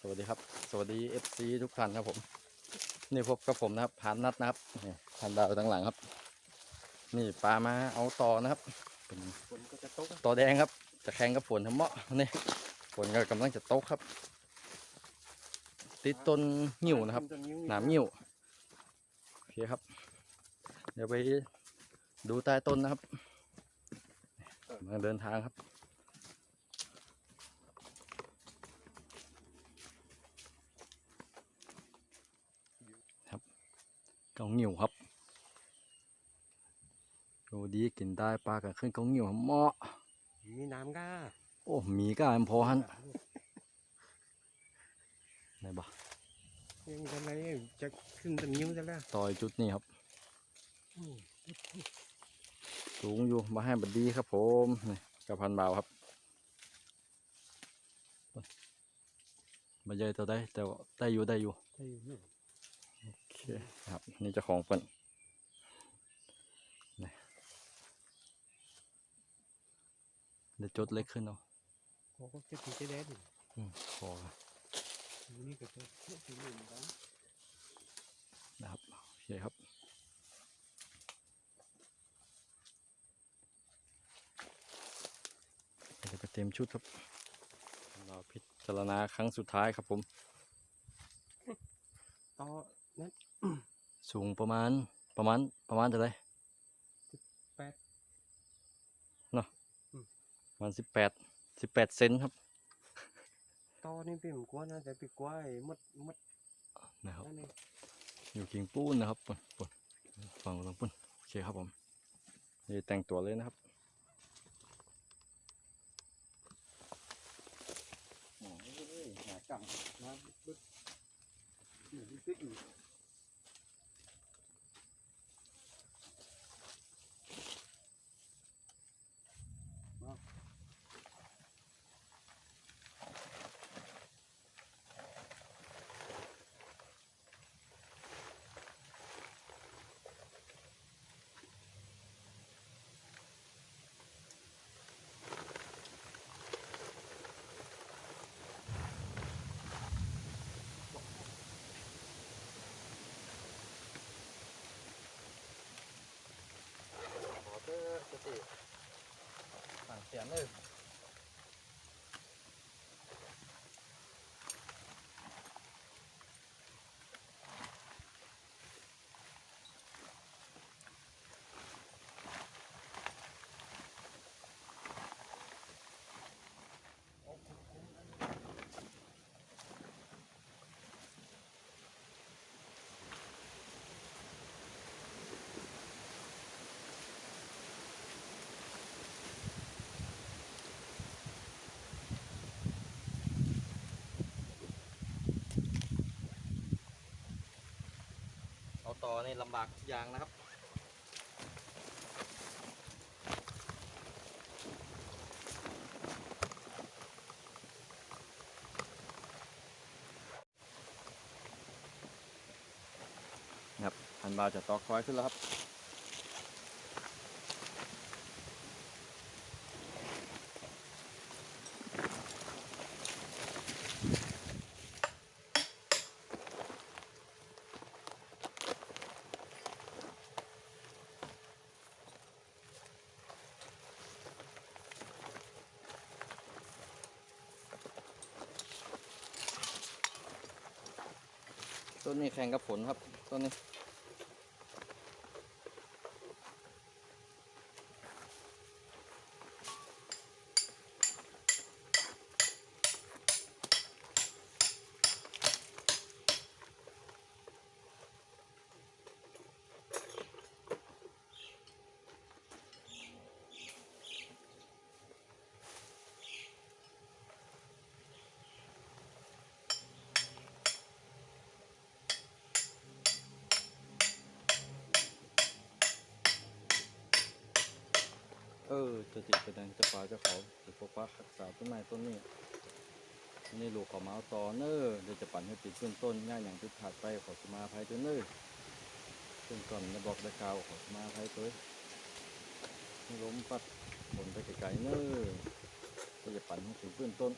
สวัสดีครับ สวัสดี FC ทุกท่านครับผม นี่พบกับผมนะครับพานนัดนะครับนี่พันดาวตั้งหลังครับ นี่ปลามาเอาต่อนะครับเป็นฝนก็จะตกต่อแดงครับ จะแข่งกับฝนทำเหมาะนี่ฝนก็กำลังจะตกครับ ติดต้นหิ่วนะครับหนามหิ่วโอเคครับ เดี๋ยวไปดูใต้ต้นนะครับมาเดินทางครับ กองหิ่วครับดูดีกินได้ปลากันขึ้นกองหิ่วครับเหมาะมีน้ำก้าโอ้หมีก็อันพอฮันไหนบ่ยังกันไรจะขึ้นตะนิ้วจะแล้วต่อยจุดนี้ครับอืมสูงอยู่มาให้บัดดีครับผมนี่กับพันบาวครับมาเยอะตัวได้แต่ว่าได้อยู่ได้อยู่ใช่อยู่ โอเคครับนี่เจ้าของเพิ่นนี่เดี๋ยวจดเล็กขึ้นเนาะเขาก็จะตีจะแดดอยู่อืมพอครับนี่ก็จะตีหนึ่งกันนะครับโอเคครับเดี๋ยวไปเต็มชุดครับ เราพิจารณาครั้งสุดท้ายครับผมต่อ นั้นสูงประมาณประมาณประมาณเท่าไหรแปดประมาณสิบแปดสิบแปดเซนครับต่อนี่เป็นกว่านะแต่เป็นกว่าไอ้มดมดนะครับ นั่นเองอยู่กิ่งปูนนะครับปุ่นปุ่นฝั่งตรงปุ่นโอเคครับผมนี่แต่งตัวเลยนะครับโอ้ยหากำมาบึ๊ดอยู่ที่ตึกอยู่ ขอเตอร์สติสั่งเสียงเลย เอาต่อนี่ลำบากอย่างนะครับ ครับพันบาจะตอกคอยขึ้นแล้วครับ ต้นนี้แข่งกับผลครับต้นนี้ เออจะติดจะแดงจะปลาจะเขาจะปกปักรักษาต้นไม้ต้นนี้นี่ลูกขอมาเอาต่อเนอเดี๋ยวจะปั่นให้ติดขึ้นต้นง่ายอย่างที่ขาดไปขอสมาภัยตัวเนอซึ่งก่อนจะบอกได้กล่าวขอสมาภัยตัวล้มปัดผลไปไกลๆเนอก็จะปั่นให้ถึงขึ้นต้น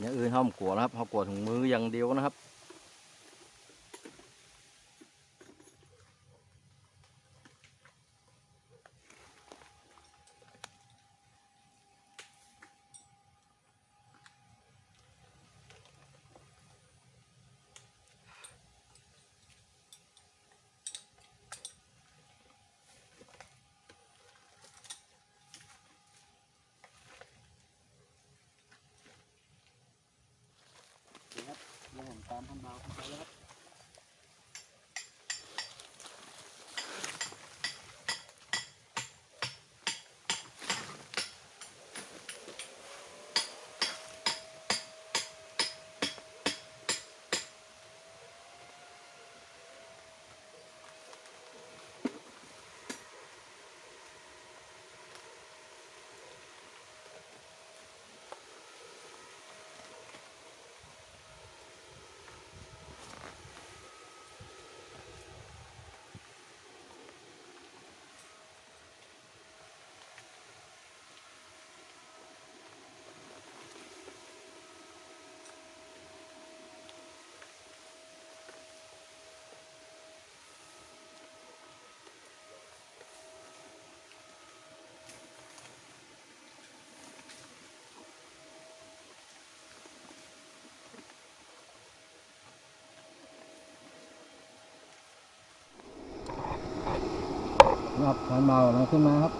อย่างอื่นห้ามกลัวนะครับห้ากลัวถุงมืออย่างเดียวนะครับ ผมตา มพันดาวเข้าแล้วครับคันเบากำลังขึ้นมาครับ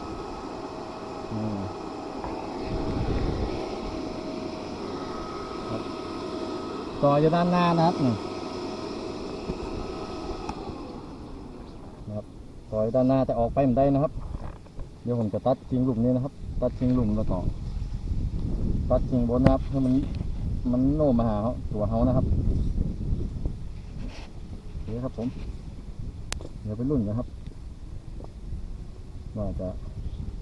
ต่ออยู่ด้านหน้านะครับนะครับต่ออยู่ด้านหน้าแต่ออกไปไม่ได้นะครับ เดี๋ยวผมจะตัดทิ้งหลุมนี้นะครับ ตัดทิ้งหลุมแล้วก็ตัดทิ้งบนนะครับให้มันมันโน้มมาหาเขาตัวเขานะครับโอเคครับผม เดี๋ยวไปรุ่นกันครับ ว่าจะ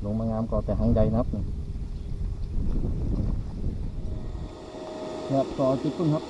ลงมางามก่อแต่หางใดนับนี่ครับต่อจิตปุ้นครับ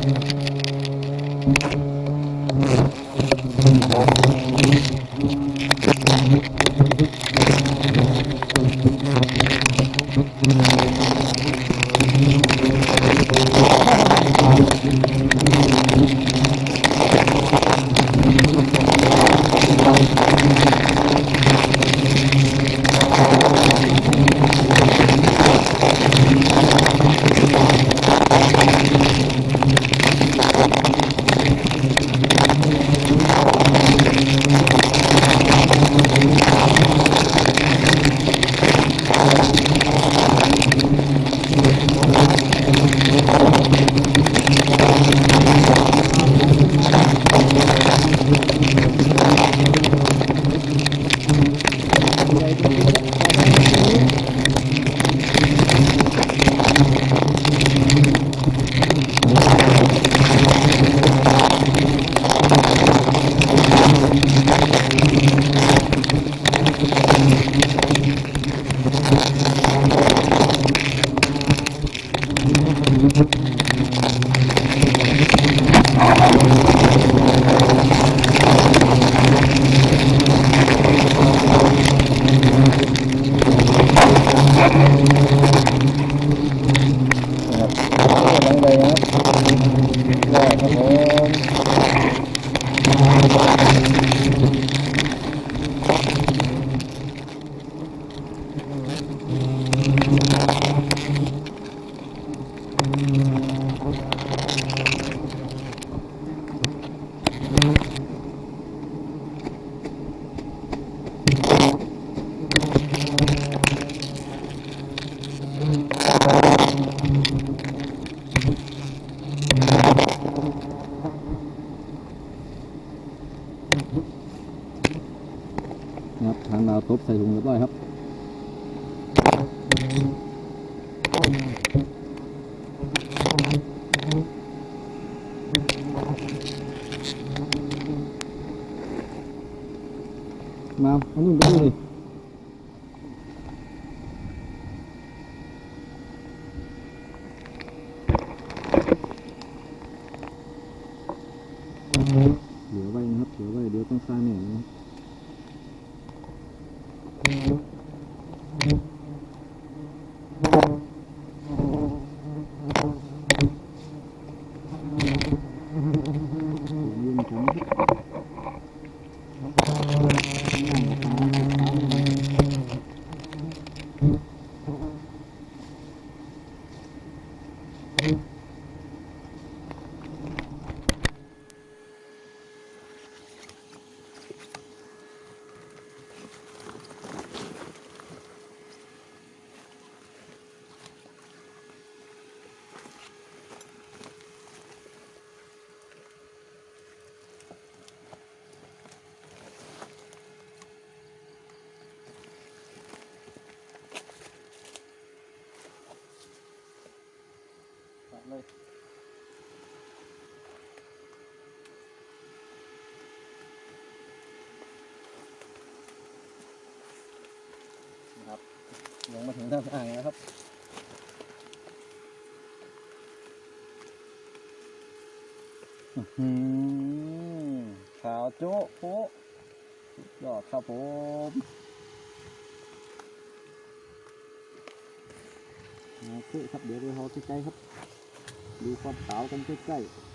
Thank you. มาอันนี้ไปดูดิเหลือไว้นะครับเหลือไว้เดี๋ยวต้องสร้างแหน่นะครับ เลยนะครับลงมาถึงด้านอ่างแล้วครับอือขาวโจ๊ะโป๊ะสุดยอดครับผมโอเคครับ เดี๋ยวเราใกล้ๆครับ ดูความขาวกันใกล้ๆ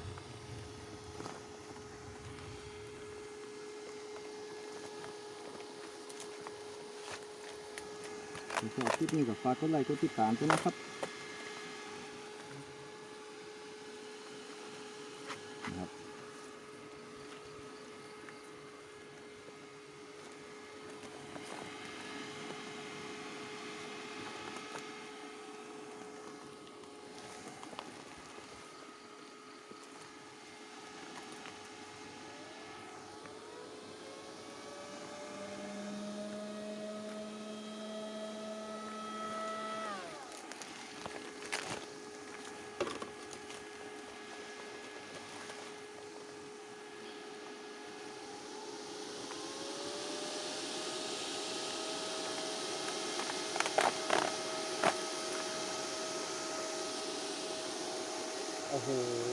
ชอบคลิปนี้กับฝากกดไลค์กดติดตามด้วยนะครับ โอ้โห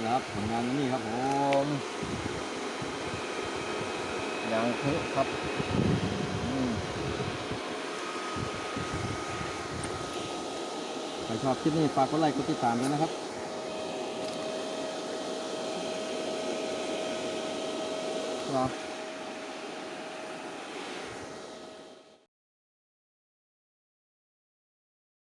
นี่ครับผลงานนี่ครับผมยางเทอะครับอืมใครชอบคลิปนี้ฝากกดไลค์กดติดตามด้วยนะครับครับ